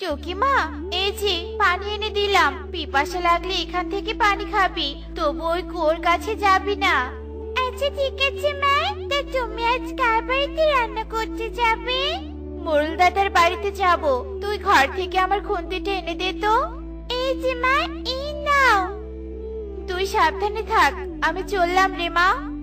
টুকিমা এই যে, পানি এনে দিলাম। পিপাসা লাগলে এখান থেকে পানি খাবি, তবু ওই কুয়োর কাছে যাবি না। আচ্ছা ঠিক আছে, মা। তা তুমি আজ কার বাড়িতে রান্না করতে যাবে? মোরল বাড়িতে যাব। তুই ঘর থেকে আমার খুন্তিটা এনে দে তো। এই যে, মা, এই নাও। তুই সাবধানে থাক, আমি চললাম রে মা।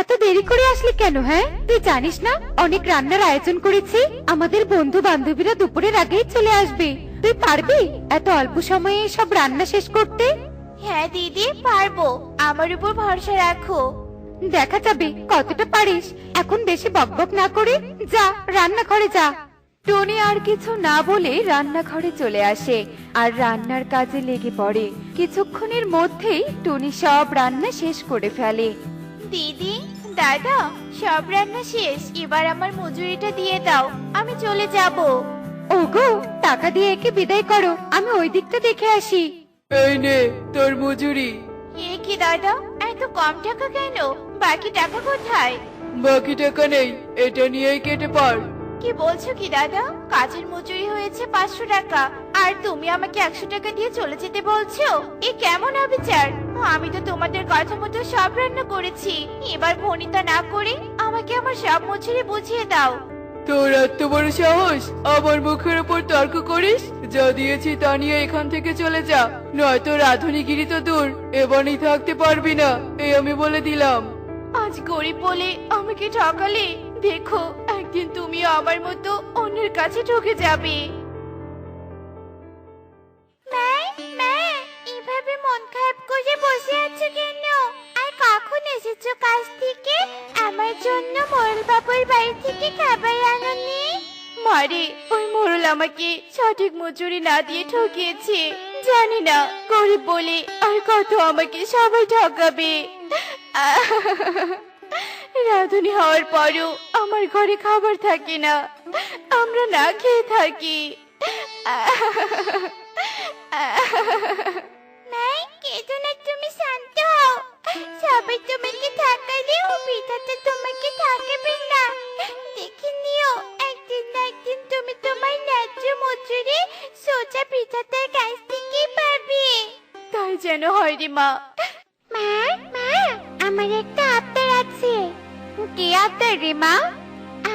এত দেরি করে আসলি কেন হ্যাঁ? তুই জানিস না অনেক রান্নার আয়োজন করেছি। আমাদের বন্ধু বান্ধবীরা দুপুরের আগেই চলে আসবে। তুই পারবি এত অল্প সময়ে সব রান্না শেষ করতে? হ্যাঁ দিদি পারব। আমার উপর ভরসা রাখো। দেখা যাবে কতটা পারিস। এখন বেশি বকবক না করে যা রান্নাঘরে যা। টনি আর কিছু না বলে রান্নাঘরে চলে আসে আর রান্নার কাজে লেগে পড়ে। কিছুক্ষণের মধ্যেই টনি সব রান্না শেষ করে ফেলে। দিদি দাদা সব রান্না শেষ। এবার আমার মজুরিটা দিয়ে দাও। আমি চলে যাব। ওগো টাকা দিয়ে একে বিদায় করো। আমি ওই দিকটা দেখে আসি। এই নে তোর মজুরি। এ কি দাদা এত কম টাকা কেন? বাকি টাকা কোথায়? বাকি টাকা নেই এটা নিয়েই কেটে পার। কি বলছো কি দাদা? কাজের মজুরি হয়েছে পাঁচশো টাকা। আর তুমি আমাকে একশো টাকা দিয়ে চলে যেতে বলছো? এ কেমন অবিচার? আমি তো তোমাদের কথা মতো সব রান্না করেছি। এবার ভনিতা না করে আমাকে আমার সব মজুরি বুঝিয়ে দাও। তোর এত বড় সাহস? আমার মুখের উপর তর্ক করিস? যা দিয়েছি তা নিয়ে এখান থেকে চলে যা। নয়তো রাধুনিগিরি তো দূর এবারই থাকতে পারবি না এই আমি বলে দিলাম। আজ গরিব বলে আমাকে ঠকালে দেখো একদিন তুমি আমার মতো অন্যের কাছে ঠকে যাবে। এভাবে করে বসে আছো কেন? আর কখন এসেছ কাজ থেকে? আমার জন্য মোরল বাবুর বাড়ি থেকে খাবার আনোনি? মারে, ওই মোরল আমাকে সঠিক মজুরি না দিয়ে ঠকিয়েছে। জানি না, গরিব বলে আর কত আমাকে সবাই ঠকাবে। রাধুনি হওয়ার পরও আমার ঘরে খাবার থাকে না। আমরা না খেয়ে থাকি। নাই কেঁদো না তুমি শান্ত হও। সবাই তোমাকে থাকালেও বিধাতা তোমাকে থাকবে না। দেখে নিও একদিন না একদিন তুমি তোমার ন্যায্য মজুরি সোজা বিধাতার কাছ থেকে পাবে। তাই যেন হয় রে মা। মা মা আমার একটা আবদার আছে। কি আবদার রে মা?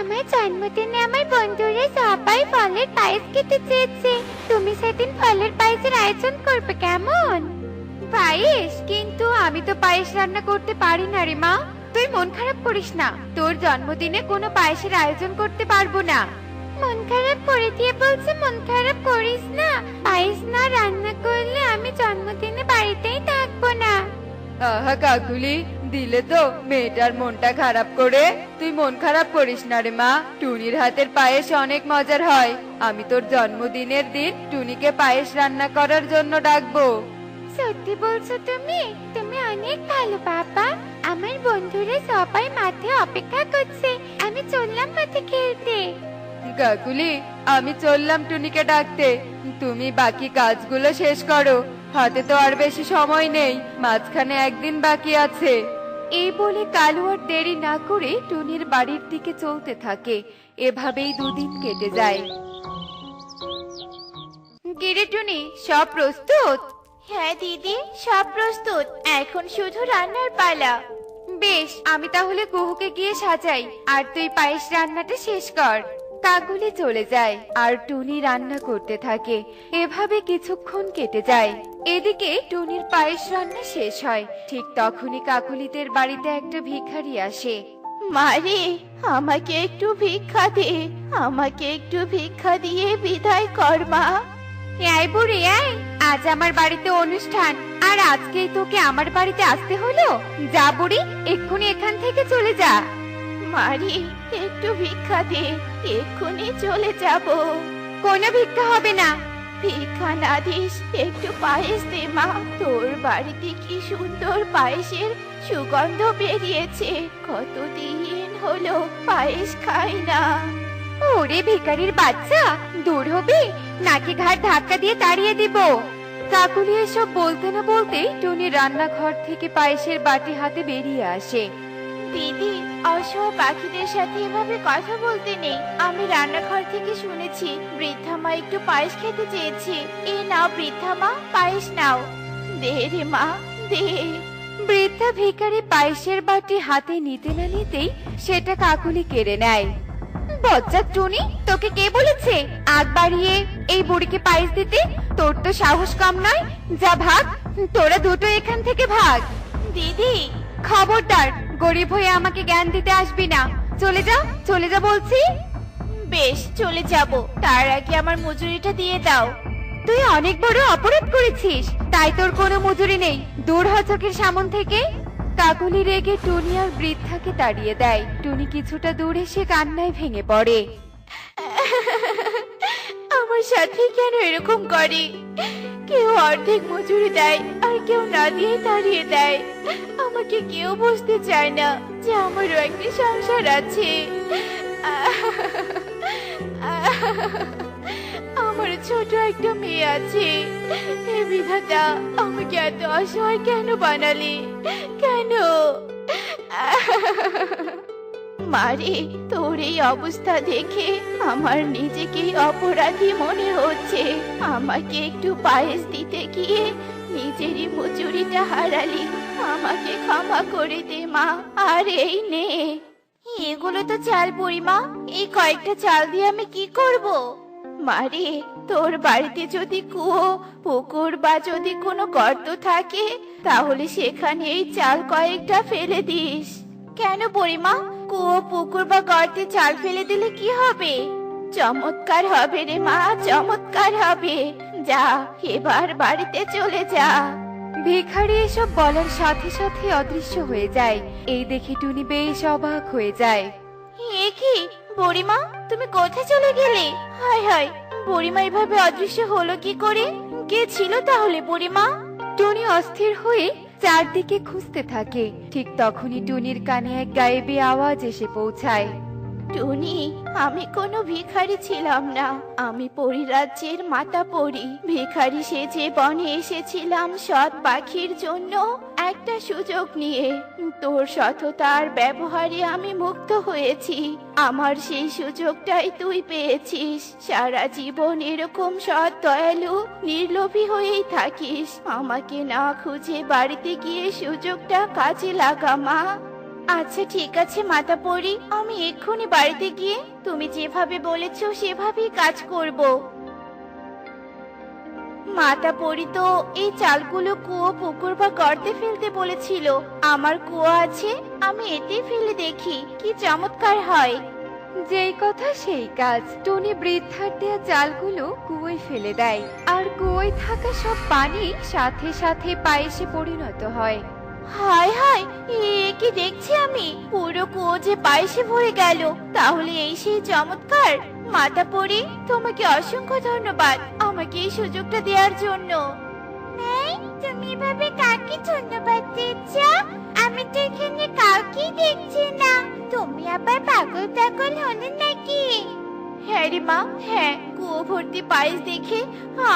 আমার জন্মদিনে আমার বন্ধুরা সবাই ফলের পায়েস খেতে চেয়েছে। তুমি সেদিন ফলের পায়েসের আয়োজন করবে কেমন? পায়েস? কিন্তু আমি তো পায়েস রান্না করতে পারি না রে মা। তুই মন খারাপ করিস না। তোর জন্মদিনে কোনো পায়েসের আয়োজন করতে পারব না। মন খারাপ করে দিয়ে বলছে মন খারাপ করিস না। পায়েস না রান্না করলে আমি জন্মদিনে বাড়িতেই থাকব না। আহা, কাকুলি দিলে তো মেয়েটার মনটা খারাপ করে। তুই মন খারাপ করিস না রে মা। টুনির হাতের পায়েস অনেক মজার হয়। আমি তোর জন্মদিনের দিন টুনিকে পায়েস রান্না করার জন্য ডাকবো। সত্যি বলছো তুমি? তুমি অনেক ভালো বাবা। আমার বন্ধুরা সবাই মাঠে অপেক্ষা করছে। আমি চললাম মাঠে খেলতে। কাকুলি আমি চললাম টুনিকে ডাকতে। তুমি বাকি কাজগুলো শেষ করো। হাতে তো আর বেশি সময় নেই। মাঝখানে একদিন বাকি আছে। এই বলে কালু আর দেরি না করে টুনির বাড়ির দিকে চলতে থাকে। এভাবেই দুদিন কেটে যায়। গিরে টুনি সব প্রস্তুত? হ্যাঁ দিদি সব প্রস্তুত। এখন শুধু রান্নার পালা। বেশ আমি তাহলে কুহুকে গিয়ে সাজাই আর তুই পায়েস রান্নাটা শেষ কর। কাকুলি চলে যায় আর টুনি রান্না করতে থাকে। এভাবে কিছুক্ষণ কেটে যায়। এদিকে টুনির পায়েস রান্না শেষ হয়। ঠিক তখনই কাকুলিদের বাড়িতে একটা ভিখারি আসে। মারে আমাকে একটু ভিক্ষা দে আমাকে একটু ভিক্ষা দিয়ে বিদায় কর মা। এই বুড়ি এই আজ আমার বাড়িতে অনুষ্ঠান। আর আজকেই তোকে আমার বাড়িতে আসতে হলো? যা বুড়ি এক্ষুনি এখান থেকে চলে যা। মারি একটু ভিক্ষা দে এক্ষুনি চলে যাব। কোনো ভিক্ষা হবে না। ভিক্ষা না দিস একটু পায়েস দে মা। তোর বাড়িতে কি সুন্দর পায়েসের সুগন্ধ বেরিয়েছে। কতদিন হলো পায়েস খাই না। ওরে ভিখারির বাচ্চা দূর হবে? নাকি ঘাট ধাক্কা দিয়ে তাড়িয়ে দিব? কাকুলি এসব বলতে না বলতেই টুনি রান্নাঘর থেকে পায়েসের বাটি হাতে বেরিয়ে আসে। দিদি অসহায় পাখিদের সাথে এভাবে কথা বলতে নেই। আমি রান্নাঘর থেকে শুনেছি বৃদ্ধা মা একটু পায়েস খেতে চেয়েছে। এই নাও বৃদ্ধা মা পায়েস নাও। দে রে মা দে। বৃদ্ধা ভিখারি পায়েসের বাটি হাতে নিতে না নিতেই সেটা কাকুলি কেড়ে নেয়। বজ্জাত টুনি তোকে কে বলেছে আগ বাড়িয়ে এই বুড়িকে পায়েস দিতে? তোর তো সাহস কম নয়। যা ভাগ তোরা দুটো এখান থেকে ভাগ। দিদি। খবরদার গরিব হয়ে আমাকে জ্ঞান দিতে আসবি না। চলে যা চলে যা বলছি। বেশ চলে যাব। তার আগে আমার মজুরিটা দিয়ে দাও। তুই অনেক বড় অপরাধ করেছিস। তাই তোর কোনো মজুরি নেই। দূর হচকের সামন থেকে। কাকুলি রেগে টুনি আর বৃদ্ধাকে তাড়িয়ে দেয়। টুনি কিছুটা দূর এসে কান্নায় ভেঙে পড়ে। আমার সাথে কেন এরকম করে? কেউ অর্ধেক মজুরি দেয় আর কেউ না দিয়ে তাড়িয়ে দেয়। আমাকে কেউ বুঝতে চায় না যে আমারও একটা সংসার আছে। আমার ছোট একটা মেয়ে আছে। হে বিধাতা, আমাকে এত অসহায় কেন বানালি? কেন? মারে তোর এই অবস্থা দেখে আমার নিজেকেই অপরাধী মনে হচ্ছে। আমাকে একটু পায়েস দিতে গিয়ে নিজেরই মজুরিটা হারালি। আমাকে ক্ষমা করে দে, মা। আর এই নে। এগুলো তো চাল পরিমা এই কয়েকটা চাল দিয়ে আমি কি করব? মারে তোর বাড়িতে যদি কুয়ো, পুকুর বা যদি কোনো গর্ত থাকে, তাহলে সেখানে এই চাল কয়েকটা ফেলে দিস। কেন পরিমা কুয়ো, পুকুর বা গর্তে চাল ফেলে দিলে কি হবে? চমৎকার হবে রে, মা, চমৎকার হবে। যা এবার বাড়িতে চলে যা। ভিখারি এসব বলার সাথে সাথে অদৃশ্য হয়ে যায়। এই দেখে টুনি বেশ অবাক হয়ে যায়। এ কি বুড়িমা তুমি কোথায় চলে গেলে? হায় হায় বুড়িমা এভাবে অদৃশ্য হলো কি করে? কে ছিল তাহলে বুড়িমা? টুনি অস্থির হয়ে চারদিকে খুঁজতে থাকে। ঠিক তখনই টুনির কানে এক গায়েবী আওয়াজ এসে পৌঁছায়। টুনি, আমি কোনো ভিখারি ছিলাম না। আমি পরিরাজ্যের মাতা পরি। ভিখারি সেজে বনে এসেছিলাম সৎ পাখির জন্য একটা সুযোগ নিয়ে। তোর সততার ব্যবহারে আমি মুক্ত হয়েছি। আমার সেই সুযোগটাই তুই পেয়েছিস। সারা জীবন এরকম সৎ দয়ালু, নির্লোভী হয়েই থাকিস। আমাকে না খুঁজে বাড়িতে গিয়ে সুযোগটা কাজে লাগা, মা। আচ্ছা ঠিক আছে, মাতা পরি। আমি এক্ষুনি বাড়িতে গিয়ে তুমি যেভাবে বলেছ, সেভাবেই কাজ করব। মাতা পরি তো এই চালগুলো কুয়ো, পুকুর বা গর্তে ফেলতে বলেছিল। আমার কুয়ো আছে, আমি এতেই ফেলে দেখি, কি চমৎকার হয়। যেই কথা সেই কাজ। টুনি বৃদ্ধার দেয়া চালগুলো কুয়োয় ফেলে দেয়। আর কুয়োয় থাকা সব পানি সাথে সাথে পায়েসে পরিণত হয়। হায় হায় এ কি দেখছি আমি? পুরো কুয়ো যে পায়েসে ভরে গেল। তাহলে এই সেই চমৎকার। মাতা পরি তোমাকে অসংখ্য ধন্যবাদ আমাকে এই সুযোগটা দেওয়ার জন্য। তুমি এভাবে কাকে ধন্যবাদ দিচ্ছ? আমি তো এখানে কাউকে দেখছি না। তুমি আবার পাগল টাগল হলে নাকি? হ্যাঁ রে মা হ্যাঁ কুয়ো ভর্তি পায়েস দেখে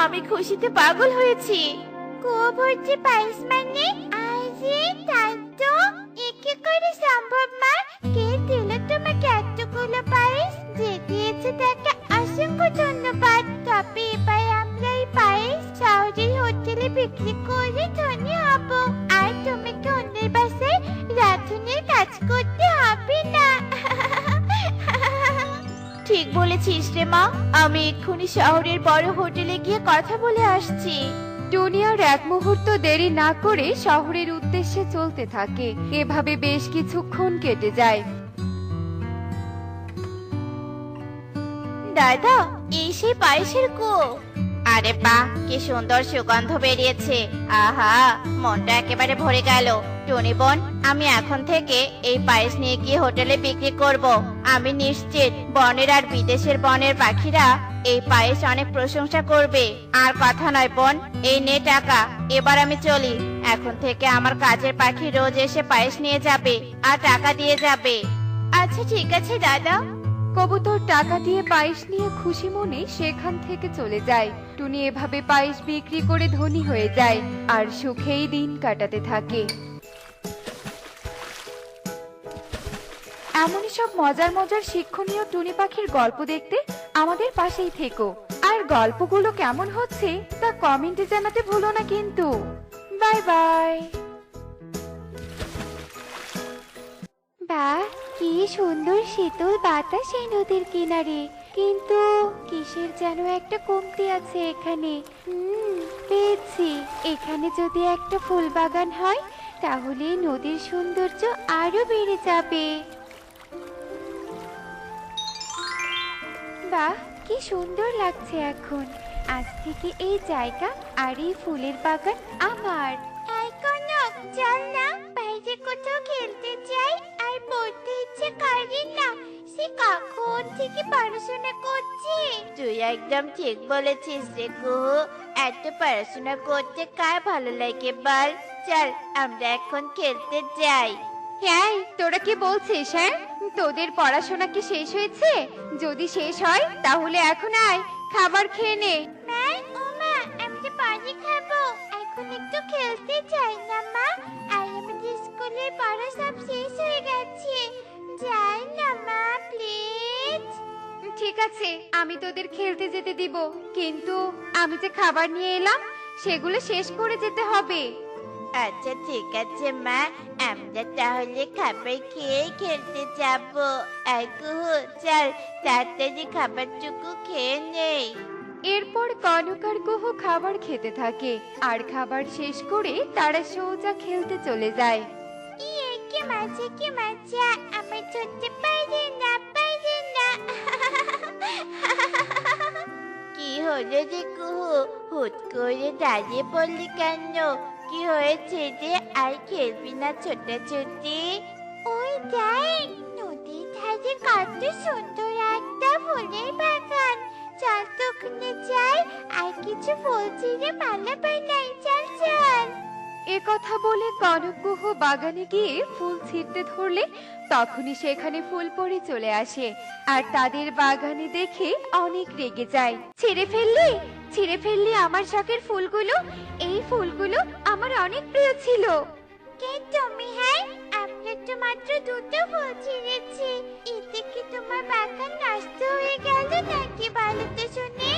আমি খুশিতে পাগল হয়েছি। কুয়ো ভর্তি পায়েস মানে একে করে সম্ভব মা। কে দিল তোমাকে এতগুলো পায়েস? যে দিয়েছে তাকে অসংখ্য ধন্যবাদ। তবে এবার আমরা এই পায়েস হোটেলে বিক্রি করে ধনী হব। আর অন্যের বাসায় রাধুনের কাজ করতে হবে না। ঠিক বলেছিস রে মা। আমি এক্ষুনি শহরের বড় হোটেলে গিয়ে কথা বলে আসছি। টুনি এক মুহূর্ত দেরি না করে শহরের উদ্দেশ্যে চলতে থাকে। এভাবে বেশ কিছুক্ষণ কেটে যায়। দাদা এই সেই পায়েসের কো। আরে বাহ কি সুন্দর সুগন্ধ বেরিয়েছে। আহা মনটা একেবারে ভরে গেল। টনি বোন আমি এখন থেকে এই পায়েস নিয়ে গিয়ে হোটেলে বিক্রি করব। আমি নিশ্চিত বনের আর বিদেশের বনের পাখিরা এই পায়েস অনেক প্রশংসা করবে। আর কথা নয় বোন, এই নে টাকা, এবার আমি চলি। এখন থেকে আমার কাজের পাখি রোজ এসে পায়েস নিয়ে যাবে আর টাকা দিয়ে যাবে। আচ্ছা ঠিক আছে, দাদা। কবুতর টাকা দিয়ে পায়েস নিয়ে খুশি মনে সেখান থেকে চলে যায়। টুনি এভাবে পায়েস বিক্রি করে ধনী হয়ে যায়। আর সুখেই দিন কাটাতে থাকে। এমনই সব মজার মজার শিক্ষণীয় টুনি পাখির গল্প দেখতে আমাদের পাশেই থেকো। আর গল্পগুলো কেমন হচ্ছে তা কমেন্টে জানাতে ভুলো না কিন্তু। বাই বাই বাহ কি সুন্দর শীতল বাতাস এই নদীর কিনারে। কিন্তু কিসের যেন একটা কমতি আছে এখানে? হুম, পেয়েছি। এখানে যদি একটা ফুল বাগান হয়, তাহলে নদীর সৌন্দর্য আরও বেড়ে যাবে। বাহ কি সুন্দর লাগছে এখন। আজ থেকে এই জায়গা আর এই ফুলের বাগান আমার। এই কনক চল না বাইরে কোথাও খেলতে যাই আর পড়তে ইচ্ছে করি না সে কখন থেকে পড়াশোনা করছে? তুই একদম ঠিক বলেছিস রে কুহু এত পড়াশোনা করতে কার ভালো লাগে বল? চল আমরা এখন খেলতে যাই। হ্যাঁ তোরা কি বলছিস হ্যাঁ? তোদের পড়াশোনা কি শেষ হয়েছে? যদি শেষ হয় তাহলে এখন আয় খাবার খেয়ে নে। ও আমি তো পানি খাব এখন একটু খেলতে চাই না মা। আর আমাদের স্কুলের পড়া সব শেষ হয়ে গেছে। যাই না মা প্লিজ। ঠিক আছে আমি তোদের খেলতে যেতে দিব। কিন্তু আমি যে খাবার নিয়ে এলাম সেগুলো শেষ করে যেতে হবে। আচ্ছা ঠিক আছে মা আমরা তাহলে খাবার খেয়ে খেলতে যাব আর কুহু চল তাড়াতাড়ি খাবারটুকু খেয়ে নেই এরপর কনক আর কুহু খাবার খেতে থাকে। আর খাবার শেষ করে তারা সোজা খেলতে চলে যায়। ইয়ে কি মজা কি মজা। আমি পারি না পারি না। কি হলো রে কুহু হুট করে দাঁড়িয়ে পড়লি কেন? কি হয়েছে যে আর খেলবি না ছোটাছুটি? ওই দেখ নদীর ধারে কত সুন্দর একটা ফুলের বাগান। চল তো ওখানে যাই আর কিছু ফুল ছিঁড়ে মালা বানাই চল চল। এ কথা বলে কনক কুহু বাগানে গিয়ে ফুল ছিঁড়তে ধরলে তখনই সেখানে ফুল পড়ে চলে আসে। আর তাদের বাগানে দেখে অনেক রেগে যায়। ছিঁড়ে ফেললি? ছিঁড়ে ফেললি আমার শখের ফুলগুলো? এই ফুলগুলো আমার অনেক প্রিয় ছিল। কে তুমি হ্যাঁ? আমরা তো মাত্র দুটো ফুল ছিঁড়েছি। এতে কি তোমার বাগান নষ্ট হয়ে গেল নাকি ভালো তো শুনে?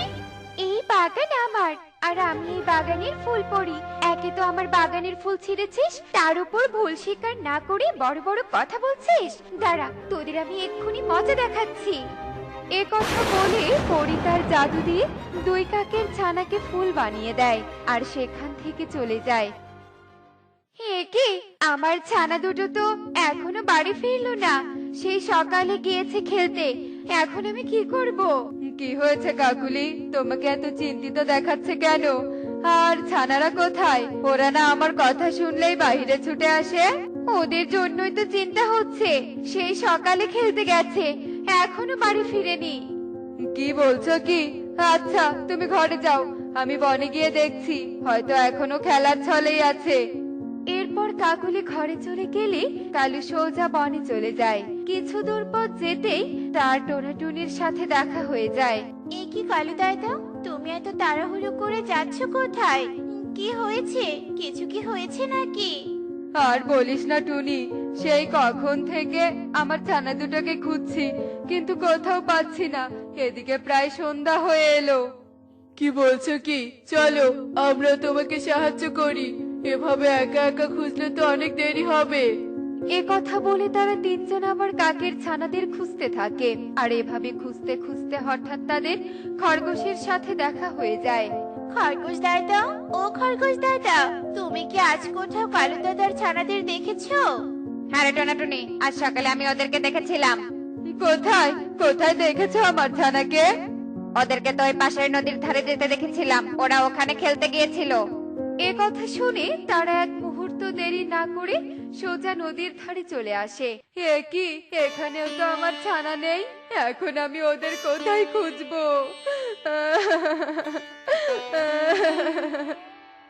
এই বাগান আমার আর আমি এই বাগানের ফুল পড়ি। একে তো আমার বাগানের ফুল ছিঁড়েছিস তার উপর ভুল স্বীকার না করে বড় বড় কথা বলছিস। দাঁড়া তোদের আমি এক্ষুনি মজা দেখাচ্ছি। এ কথা বলে পরি তার জাদু দিয়ে দুই কাকের ছানাকে ফুল বানিয়ে দেয় আর সেখান থেকে চলে যায়। হে কি? আমার ছানা দুটো তো এখনও বাড়ি ফিরলো না। সেই সকালে গিয়েছে খেলতে। এখন আমি কি করব? কি হয়েছে কাকুলি? তোমাকে এত চিন্তিত দেখাচ্ছে কেন? আর ছানারা কোথায়? ওরা না আমার কথা শুনলেই বাহিরে ছুটে আসে? ওদের জন্যই তো চিন্তা হচ্ছে। সেই সকালে খেলতে গেছে। এখনও বাড়ি ফিরেনি। কি বলছো কি? আচ্ছা তুমি ঘরে যাও। আমি বনে গিয়ে দেখছি হয়তো এখনও খেলার ছলেই আছে। এরপর কাকুলি ঘরে চলে গেলে কালু সোজা বনে চলে যায়। কিছু দূর পথ যেতেই তার টোনাটুনির সাথে দেখা হয়ে যায়। এ কি কালু দাদা তুমি এত তাড়াহুড়ো করে যাচ্ছ কোথায়? কি হয়েছে? কিছু কি হয়েছে নাকি? আর বলিস না টুনি সেই কখন থেকে আমার ছানা দুটোকে খুঁজছি। কিন্তু কোথাও পাচ্ছি না। এদিকে প্রায় সন্ধ্যা হয়ে এলো। কি বলছো কি? চলো আমরা তোমাকে সাহায্য করি। এভাবে একা একা খুঁজলে তো অনেক দেরি হবে। এ কথা বলে তারা তিনজন আবার কাকের ছানাদের খুঁজতে থাকে। আর এভাবে খুঁজতে খুঁজতে হঠাৎ তাদের খরগোশের সাথে দেখা হয়ে যায়। খরগোশ দাদা ও খরগোশ দাদা তুমি কি আজ কোথাও কালু দাদার ছানাদের দেখেছ? হ্যাঁ টোনাটুনি আজ সকালে আমি ওদেরকে দেখেছিলাম। কোথায়? কোথায় দেখেছ আমার ওদেরকে তো ওই পাশের নদীর ধারে যেতে দেখেছিলাম। ওরা ওখানে খেলতে গিয়েছিল। এ কথা শুনে তারা এক মুহূর্ত দেরি না করে সোজা নদীর ধারে চলে আসে। এ কি? এখানেও তো আমার ছানা নেই। এখন আমি ওদের কোথায় খুঁজবো?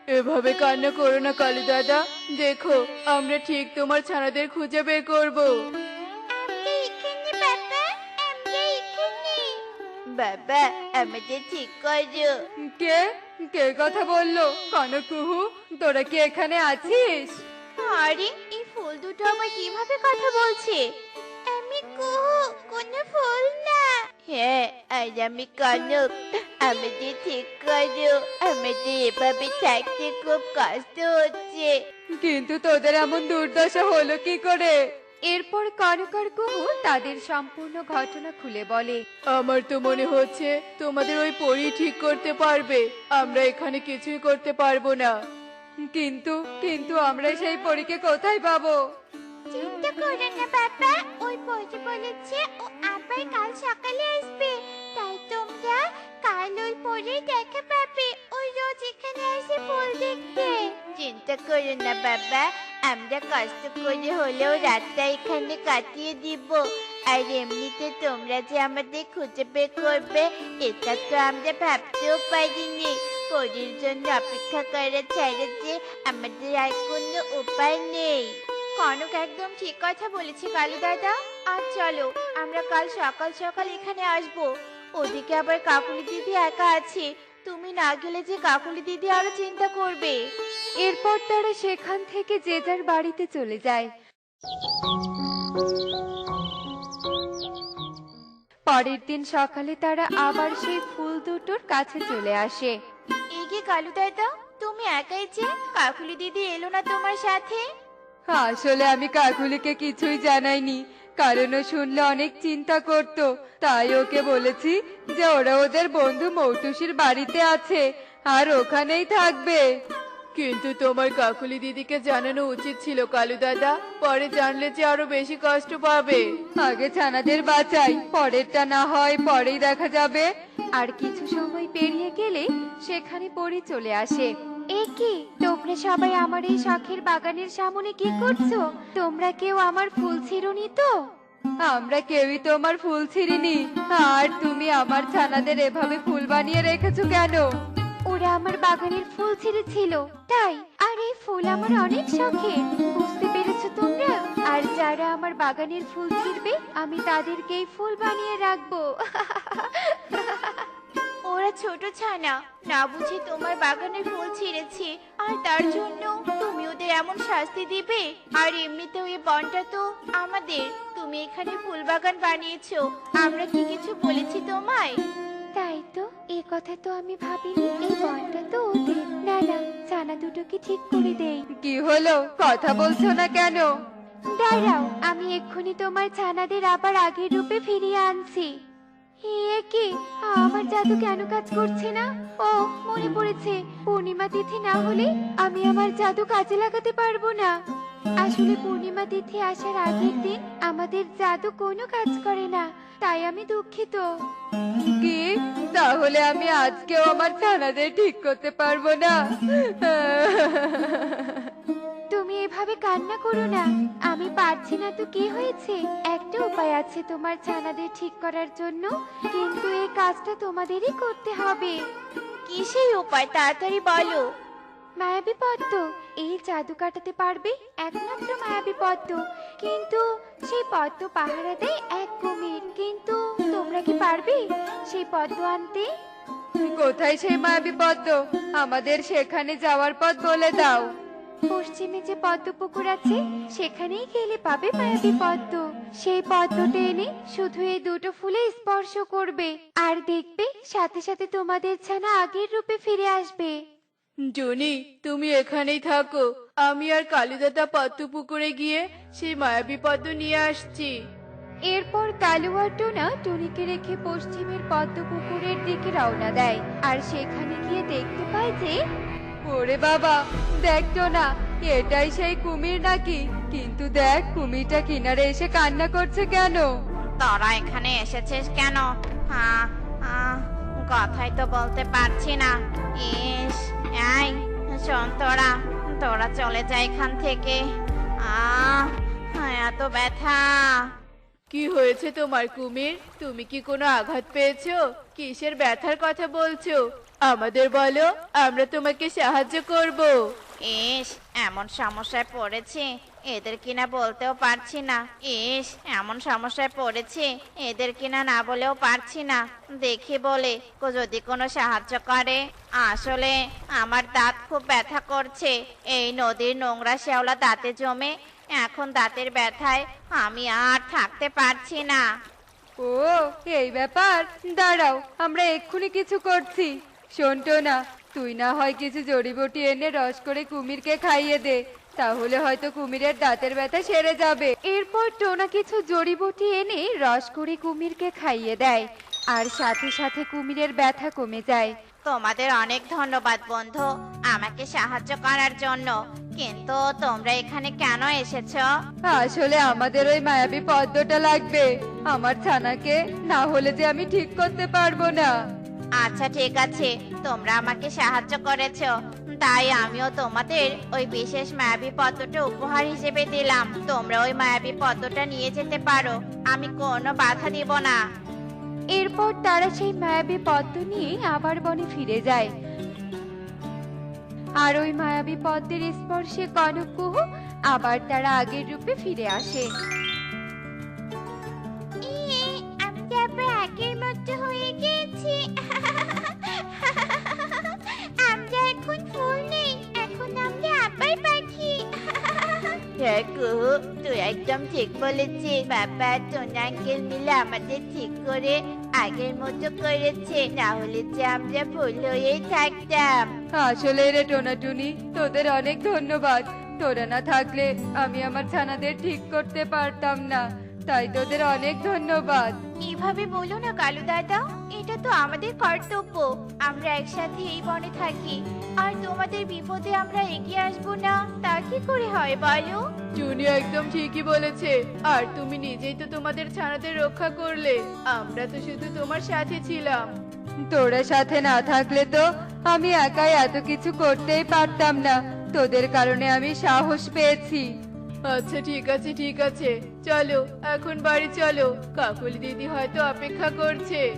এভাবে কান্না করো না, কালু দাদা। দেখো, আমরা ঠিক তোমার ছানাদের খুঁজে বের করব। বাবা আমাদের ঠিক করো। কে? কে কথা বলল? কনকুহু তোরা কি এখানে আছিস? আরে এই ফুল দুটো আবার কীভাবে কথা বলছে? আমি কুহু কোনো ফুল না। হ্যাঁ আজ আমি কনক আমাদের ঠিক করো। আমাদের এভাবে থাকতে খুব কষ্ট হচ্ছে। কিন্তু তোদের এমন দুর্দশা হলো কি করে? এরপর কানকার কুহু তাদের সম্পূর্ণ ঘটনা খুলে বলে। আমার তো মনে হচ্ছে তোমাদের ওই পরি ঠিক করতে পারবে। আমরা এখানে কিছুই করতে পারব না। কিন্তু কিন্তু আমরা সেই পরীকে কোথায় পাবো? চিন্তা করেন না বাবা। ওই বইটি বলেছে ও আবার কাল সকালে আসবে। ওই পরে দেখা পাবে। ওই রোজ এখানে আসে ফুল দেখতে। চিন্তা করো না বাবা, আমরা কষ্ট করে হলেও রাতটা এখানে কাটিয়ে দিব। আর এমনিতে তোমরা যে আমাদের খুঁজে বের করবে, এটা তো আমরা ভাবতেও পারিনি। পরির জন্য অপেক্ষা করা ছাড়া যে আমাদের আর কোনো উপায় নেই। কনক, একদম ঠিক কথা বলেছে কালু দাদা। আর চলো, আমরা কাল সকাল সকাল এখানে আসব। ওদিকে আবার কাকুলি দিদি একা আছে। তুমি না গেলে যে কাকুলি দিদি আরও চিন্তা করবে। এরপর তারা সেখান থেকে যে যার বাড়িতে চলে যায়। পরের দিন সকালে তারা আবার সেই ফুল দুটোর কাছে চলে আসে। এগে কালু দাদা তুমি একাই যে কাকুলি দিদি এলো না তোমার সাথে? আসলে আমি কাকুলিকে কিছুই জানাইনি। কারণ ও শুনলে অনেক চিন্তা করত। তাই ওকে বলেছি যে ওরা ওদের বন্ধু মৌটুসির বাড়িতে আছে আর ওখানেই থাকবে। কিন্তু তোমার কাকুলি দিদিকে জানানো উচিত ছিল কালু দাদা। পরে জানলে যে আরও বেশি কষ্ট পাবে। আগে ছানাদের বাঁচাই পরেরটা না হয় পরেই দেখা যাবে। আর কিছু সময় পেরিয়ে গেলে সেখানে পরি চলে আসে। এ কি? তোমরা সবাই আমার এই শখের বাগানের সামনে কি করছ? তোমরা কেউ আমার ফুল ছিড়ুনি তো? আমরা কেউই তোমার ফুল ছিঁড়িনি। আর তুমি আমার ছানাদের এভাবে ফুল বানিয়ে রেখেছো কেন? ওরা আমার বাগানের ফুল ছিঁড়েছিল তাই। আর এই ফুল আমার অনেক শখের বুঝতে পেরেছ তোমরা? আর যারা আমার বাগানের ফুল ছিঁড়বে আমি তাদেরকেই ফুল বানিয়ে রাখব। ওরা ছোট ছানা। না বুঝে তোমার বাগানের ফুল ছিঁড়েছে। আর তার জন্য তুমি ওদের এমন শাস্তি দিবে? আর এমনিতেও এই বনটা তো আমাদের। তুমি এখানে ফুল বাগান বানিয়েছো। আমরা কি কিছু বলেছি তোমায়? তাই তো এই কথা তো আমি ভাবিনি। এই বনটা তো ওদের। না না ছানা দুটোকে ঠিক করে দেই। কি হলো? কথা বলছো না কেন? দাঁড়াও আমি এক্ষুনি তোমার ছানাদের আবার আগের রূপে ফিরিয়ে আনছি। এ কি, আমার জাদু কেন কাজ করছে না? ও, মনে পড়েছে, পূর্ণিমা তিথি না হলে আমি আমার জাদু কাজে লাগাতে পারব না। আসলে পূর্ণিমা তিথি আসার আগের দিন আমাদের জাদু কোনো কাজ করে না, তাই আমি দুঃখিত। কি? তাহলে আমি আজকেও আমার ছানাদের ঠিক করতে পারব না? এভাবে কান্না করো না। আমি পারছি না তো কি হয়েছে? একটা উপায় আছে তোমার ছানাদের ঠিক করার জন্য কিন্তু এই কাজটা তোমাদেরই করতে হবে। কি সেই উপায়? তাড়াতাড়ি বলো। মায়াবী পদ্ম এই জাদু কাটাতে পারবে? একমাত্র মায়াবী পদ্ম। কিন্তু সেই পদ্ম পাহারা দেয় এক কুমির। কিন্তু তোমরা কি পারবে সেই পদ্ম আনতে? কোথায় সেই মায়াবী পদ্ম? আমাদের সেখানে যাওয়ার পথ বলে দাও। পশ্চিমে যে পদ্ম পুকুর আছে সেখানেই গেলে পাবে মায়াবী পদ্ম। সেই পদ্মটা এনে শুধু এই দুটো ফুলে স্পর্শ করবে। আর দেখবে সাথে সাথে তোমাদের ছানা আগের রূপে ফিরে আসবে। জুনি তুমি এখানেই থাকো। আমি আর কালীদাতা পদ্ম পুকুরে গিয়ে সেই মায়াবী পদ্ম নিয়ে আসছি। এরপর কালুয়া টোনা টুনিকে রেখে পশ্চিমের পদ্ম পুকুরের দিকে রওনা দেয়। আর সেখানে গিয়ে দেখতে পায় যে ওরে বাবা দেখতো না এটাই সেই কুমির নাকি? কিন্তু দেখ কুমিরটা কিনারে এসে কান্না করছে কেন? তোরা এখানে এসেছিস কেন? হ্যাঁ কথাই তো বলতে পারছি না। ইস এই শোন তোরা তোরা চলে যা এখান থেকে। আহ এত ব্যথা। কি হয়েছে তোমার কুমির? তুমি কি কোনো আঘাত পেয়েছ? কিসের ব্যথার কথা বলছো? আমাদের বলো আমরা তোমাকে সাহায্য করব। ইস এমন সমস্যায় পড়েছি এদের কিনা বলতেও পারছি না। ইস এমন সমস্যায় পড়েছি এদের কিনা না বলেও পারছি না। দেখি বলে যদি কোনো সাহায্য করে। আসলে আমার দাঁত খুব ব্যথা করছে। এই নদীর নোংরা শ্যাওলা দাঁতে জমে এখন দাঁতের ব্যথায় আমি আর থাকতে পারছি না। ও এই ব্যাপার। দাঁড়াও আমরা এক্ষুনি কিছু করছি। শোন না তুই না হয় কিছু জড়িবটি এনে রস করে কুমিরকে খাইয়ে দে তাহলে হয়তো কুমিরের দাঁতের ব্যথা সেরে যাবে। এরপর টোনা কিছু জড়িবটি এনে রস করে কুমিরকে খাইয়ে দেয় আর সাথে সাথে কুমিরের ব্যথা কমে যায়। তোমাদের অনেক ধন্যবাদ বন্ধু আমাকে সাহায্য করার জন্য। কিন্তু তোমরা এখানে কেন এসেছ? আসলে আমাদের ওই মায়াবী পদ্মটা লাগবে। আমার ছানাকে না হলে যে আমি ঠিক করতে পারব না। আচ্ছা ঠিক আছে। তোমরা আমাকে সাহায্য করেছ। তাই আমিও তোমাদের ওই বিশেষ মায়াবী পদ্মটা উপহার হিসেবে দিলাম। তোমরা ওই মায়াবী পদ্মটা নিয়ে যেতে পারো। আমি কোনো বাধা দিব না। এরপর তারা সেই মায়াবী পদ্ম নিয়ে আবার বনে ফিরে যায়। আর ওই মায়াবী পদ্মের স্পর্শে কনক কুহু আবার তারা আগের রূপে ফিরে আসে। আমি কি আবার আগের মতো হয়ে গেছি হ্যাঁ তুই একদম ঠিক বলেছিস, বাবা। তোন আঙ্কেল মিলে আমাদের ঠিক করে আগের মতো করেছে না হলে যে আমরা ভুল হয়েই থাকতাম। আসলে রে টোনাটুনি, তোদের অনেক ধন্যবাদ। তোরা না থাকলে আমি আমার ছানাদের ঠিক করতে পারতাম না। তাই তোদের অনেক ধন্যবাদ। এভাবে বলো না কালু দাদা। এটা তো আমাদের কর্তব্য। আমরা একসাথে এই বনে থাকি। আর তোমাদের বিপদে আমরা এগিয়ে আসব না তা কি করে হয় বলো? টুনি একদম ঠিকই বলেছে। আর তুমি নিজেই তো তোমাদের ছানাদের রক্ষা করলে। আমরা তো শুধু তোমার সাথে ছিলাম। তোরা সাথে না থাকলে তো আমি একাই এত কিছু করতেই পারতাম না। তোদের কারণে আমি সাহস পেয়েছি। আচ্ছা ঠিক আছে ঠিক আছে। চলো, এখন বাড়ি চলো। কাকুলি দিদি হয়তো অপেক্ষা করছে।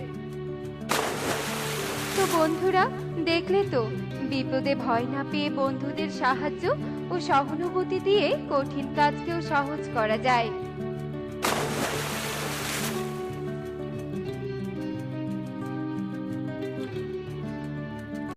তো বন্ধুরা, দেখলে তো, বিপদে ভয় না পেয়ে বন্ধুদের সাহায্য ও সহানুভূতি দিয়ে কঠিন কাজকেও সহজ করা যায়।